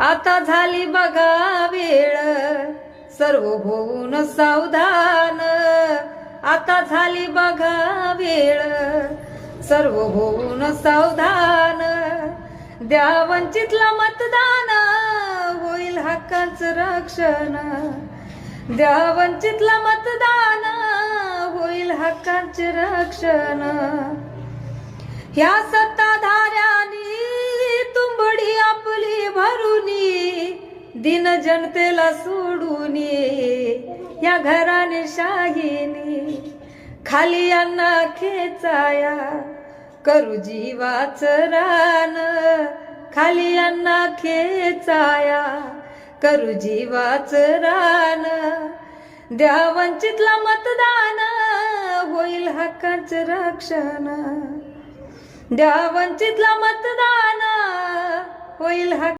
आता झाली बघा वेळ. सर्व होऊन सावधान. आता झाली बघा वेळ. सर्व होऊन सावधान. द्या वंचितला मतदान होईल हक्कांचं रक्षण. द्या वंचितला मतदान होईल हक्कांचे रक्षण. ह्या मारुनी दिन जनतेला सोडून या घराने शाहीनी खाली यांना खेचाया करू जीवाच रान. खाली यांना खेचाया करू जीवाच रान. द्या वंचितला मतदान होईल हक्कांचं रक्षण. द्या वंचितला मतदान होईल हक्क